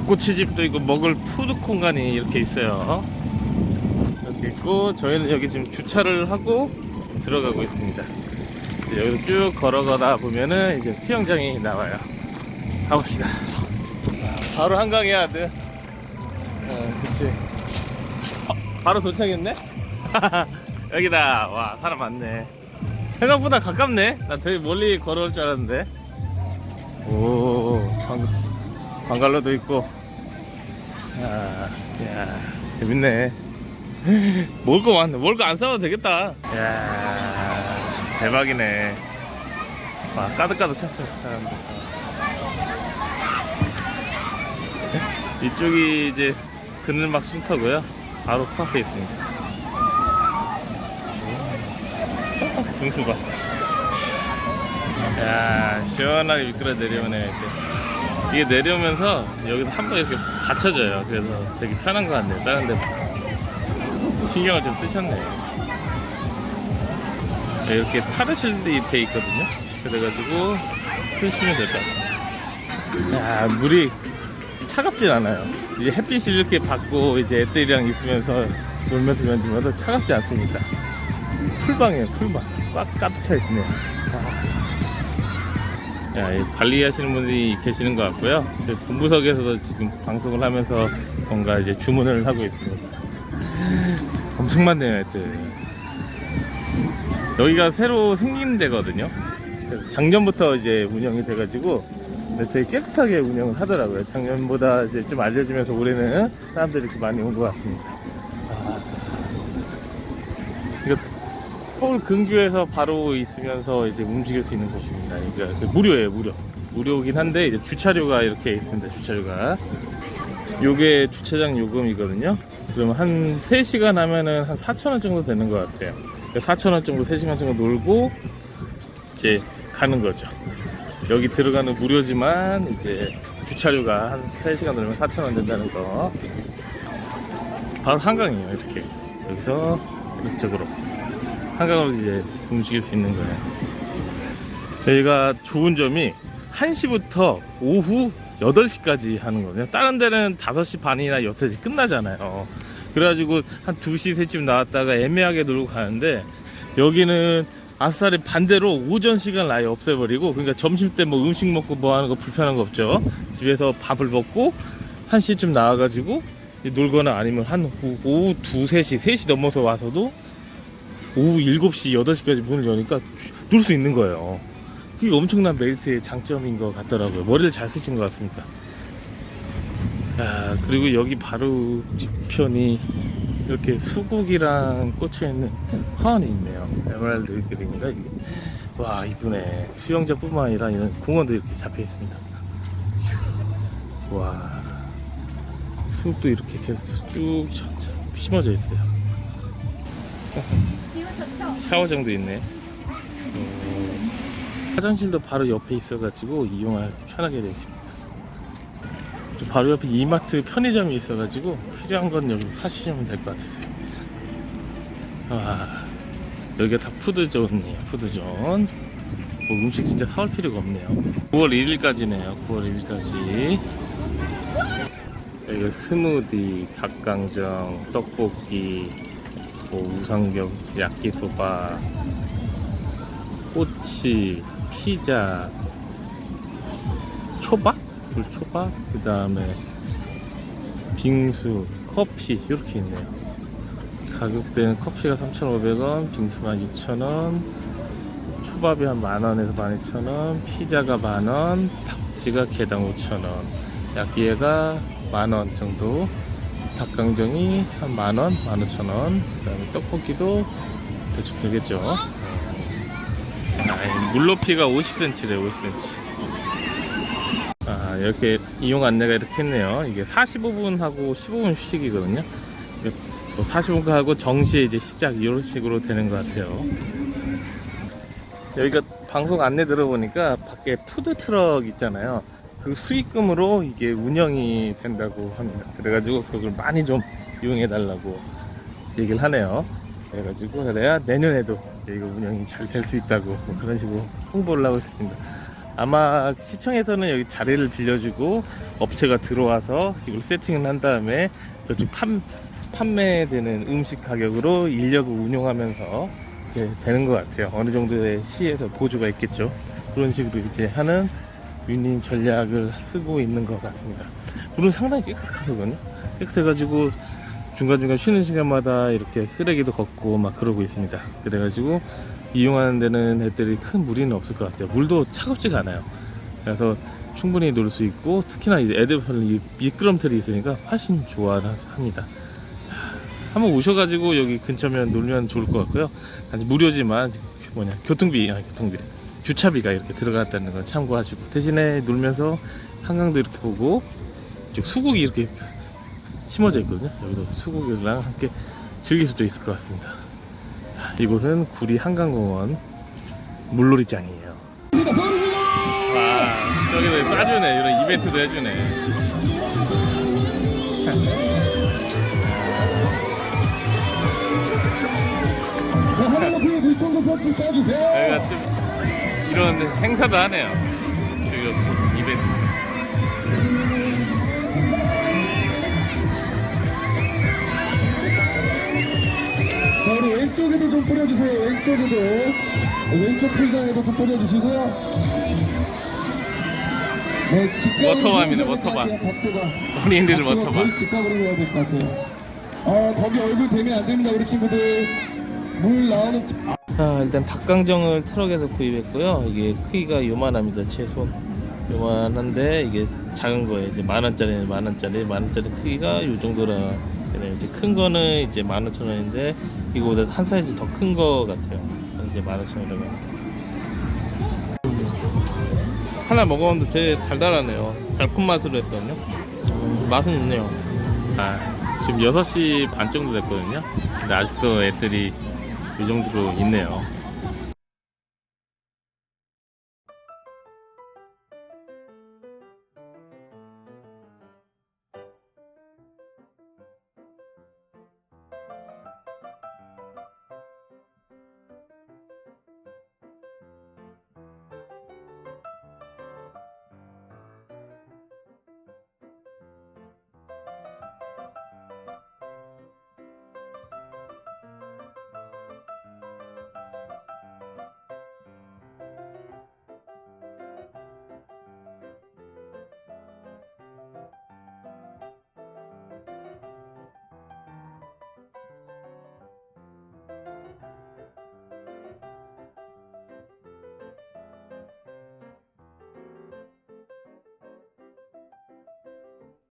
닭꼬치집도 있고 먹을 푸드 공간이 이렇게 있어요. 이렇게 있고 저희는 여기 지금 주차를 하고 들어가고 있습니다. 여기서 쭉 걸어가다 보면은 이제 수영장이 나와요. 가봅시다. 아, 바로 한강해야 돼. 어, 그치. 어, 바로 도착했네? 여기다. 와, 사람 많네. 생각보다 가깝네. 난 되게 멀리 걸어올 줄 알았는데. 오, 방, 방갈로도 있고. 야, 야, 재밌네. 먹을 거 많네. 먹을 거 안 사도 되겠다. 야, 대박이네. 와, 까득까득 찼어요, 사람들. 이쪽이 이제 그늘막 쉼터고요. 바로 코앞에 있습니다. 등수 봐. 야, 시원하게 미끄러 내려오네. 이렇게. 이게 내려오면서 여기서 한 번 이렇게 받쳐져요. 그래서 되게 편한 것 같네요. 다른 데 신경을 좀 쓰셨네. 네, 이렇게 파르실드 돼 있거든요. 그래가지고 쓰시면 될 것 같아요. 야, 물이 차갑진 않아요. 이제 햇빛이 이렇게 받고 이제 애들이랑 있으면서 놀면서 면지면서 차갑지 않습니다. 풀방이에요, 풀방. 꽉 가득 차 있네요. 이 관리하시는 분들이 계시는 것 같고요. 저 본부석에서도 지금 방송을 하면서 뭔가 이제 주문을 하고 있습니다. 엄청 많네요, 애들. 여기가 새로 생긴 데거든요. 작년부터 이제 운영이 돼가지고 되게 깨끗하게 운영을 하더라고요. 작년보다 이제 좀 알려지면서 올해는 사람들이 이렇게 많이 온 것 같습니다. 아. 이거 서울 근교에서 바로 있으면서 이제 움직일 수 있는 곳입니다. 그러니까 그 무료예요, 무료. 무료긴 한데 이제 주차료가 이렇게 있습니다. 주차료가. 요게 주차장 요금이거든요. 그러면 한 3시간 하면은 한 4,000원 정도 되는 것 같아요. 4,000원 정도 3시간 정도 놀고 이제 가는 거죠. 여기 들어가는 무료지만 이제 주차료가 한 3시간 놀면 4,000원 된다는 거. 바로 한강이에요, 이렇게. 여기서 이쪽으로. 한강으로 이제 움직일 수 있는 거예요. 저희가 좋은 점이 1시부터 오후 8시까지 하는 거거든요. 다른 데는 5시 반이나 6시 끝나잖아요. 그래가지고 한 2시, 3시쯤 나왔다가 애매하게 놀고 가는데 여기는 아싸리 반대로 오전 시간을 아예 없애버리고 그러니까 점심 때 뭐 음식 먹고 뭐 하는 거 불편한 거 없죠. 집에서 밥을 먹고 1시쯤 나와가지고 놀거나 아니면 한 오후 2, 3시, 3시 넘어서 와서도 오후 7시, 8시까지 문을 여니까 놀 수 있는 거예요. 그게 엄청난 메리트의 장점인 것 같더라고요. 머리를 잘 쓰신 것 같습니다. 야, 그리고 여기 바로 뒤편이 이렇게 수국이랑 꽂혀 있는 화환이 있네요. 에메랄드 그린인가 이게. 와 이쁘네. 수영장뿐만 아니라 이런 공원도 이렇게 잡혀 있습니다. 와 수국도 이렇게 계속 쭉 심어져 있어요. 샤워장도 있네. 어, 화장실도 바로 옆에 있어가지고 이용하기 편하게 되어 있습니다. 바로 옆에 이마트 편의점이 있어가지고 필요한 건 여기서 사시면 될 것 같으세요. 아, 여기가 다 푸드존이에요. 푸드존. 뭐 음식 진짜 사올 필요가 없네요. 9월 1일까지네요. 9월 1일까지. 여기가 스무디, 닭강정, 떡볶이, 뭐 우상겹, 야끼소바, 꼬치, 피자, 초밥? 불초밥? 그 다음에 빙수, 커피 이렇게 있네요. 가격대는 커피가 3,500원, 빙수가 6,000원, 초밥이 한 만원에서 12,000원, 피자가 만원, 닭지가 개당 5,000원, 야끼가 만원 정도, 닭강정이 한 만원, 15,000원, 그 다음에 떡볶이도 대충 되겠죠. 아, 물높이가 50cm래, 50cm. 아, 이렇게 이용 안내가 이렇게 했네요. 이게 45분 하고 15분 휴식이거든요. 45분 하고 정시에 이제 시작 이런 식으로 되는 것 같아요. 여기가 방송 안내 들어보니까 밖에 푸드 트럭 있잖아요. 그 수익금으로 이게 운영이 된다고 합니다. 그래가지고 그걸 많이 좀 이용해 달라고 얘기를 하네요. 그래가지고 그래야 내년에도 이거 운영이 잘 될 수 있다고 뭐 그런 식으로 홍보를 하고 있습니다. 아마 시청에서는 여기 자리를 빌려주고 업체가 들어와서 이걸 세팅을 한 다음에 저쪽 판, 판매되는 음식 가격으로 인력을 운용하면서 이렇게 되는 것 같아요. 어느 정도의 시에서 보조가 있겠죠. 그런 식으로 이제 하는 유닛 전략을 쓰고 있는 것 같습니다. 물은 상당히 깨끗하거든요. 깨끗해가지고 중간중간 쉬는 시간마다 이렇게 쓰레기도 걷고 막 그러고 있습니다. 그래가지고 이용하는 데는 애들이 큰 무리는 없을 것 같아요. 물도 차갑지가 않아요. 그래서 충분히 놀 수 있고 특히나 애들 이 미끄럼틀이 있으니까 훨씬 좋아합니다. 한번 오셔가지고 여기 근처면 놀면 좋을 것 같고요. 아직 무료지만 뭐냐 교통비 아니 교통비 주차비가 이렇게 들어갔다는 거 참고하시고 대신에 놀면서 한강도 이렇게 보고 수국이 이렇게 심어져 있거든요. 여기도 수국이랑 함께 즐길 수도 있을 것 같습니다. 이곳은 구리 한강공원 물놀이장이에요. 와, 저기도 싸주네. 이런 이벤트도 해주네. 여기가 좀 이런 행사도 하네요. 저기가 이벤트. 자, 우리 왼쪽에도 좀 뿌려주세요. 왼쪽에도. 왼쪽 필강에도 좀 뿌려주시고요. 네, 집값. 워터밤이네, 워터밤. 본인들 워터밤. 거의 집값으로 해야 될 것 같아요. 어, 거기 얼굴 대면 안 됩니다, 우리 친구들. 물 나오는. 아, 자, 일단 닭강정을 트럭에서 구입했고요. 이게 크기가 요만합니다. 최손. 요만한데 이게 작은 거예요. 이제 만 원짜리는 만 원짜리, 만 원짜리 크기가 요 정도라. 이제 큰 거는 이제 만 오천 원인데 이거보다 한 사이즈 더 큰 거 같아요. 이제 만 오천 원이라고. 하나 먹어봤는데 되게 달달하네요. 달콤 맛으로 했거든요. 음, 맛은 있네요. 아, 지금 6시 반 정도 됐거든요. 근데 아직도 애들이 이 정도로 있네요.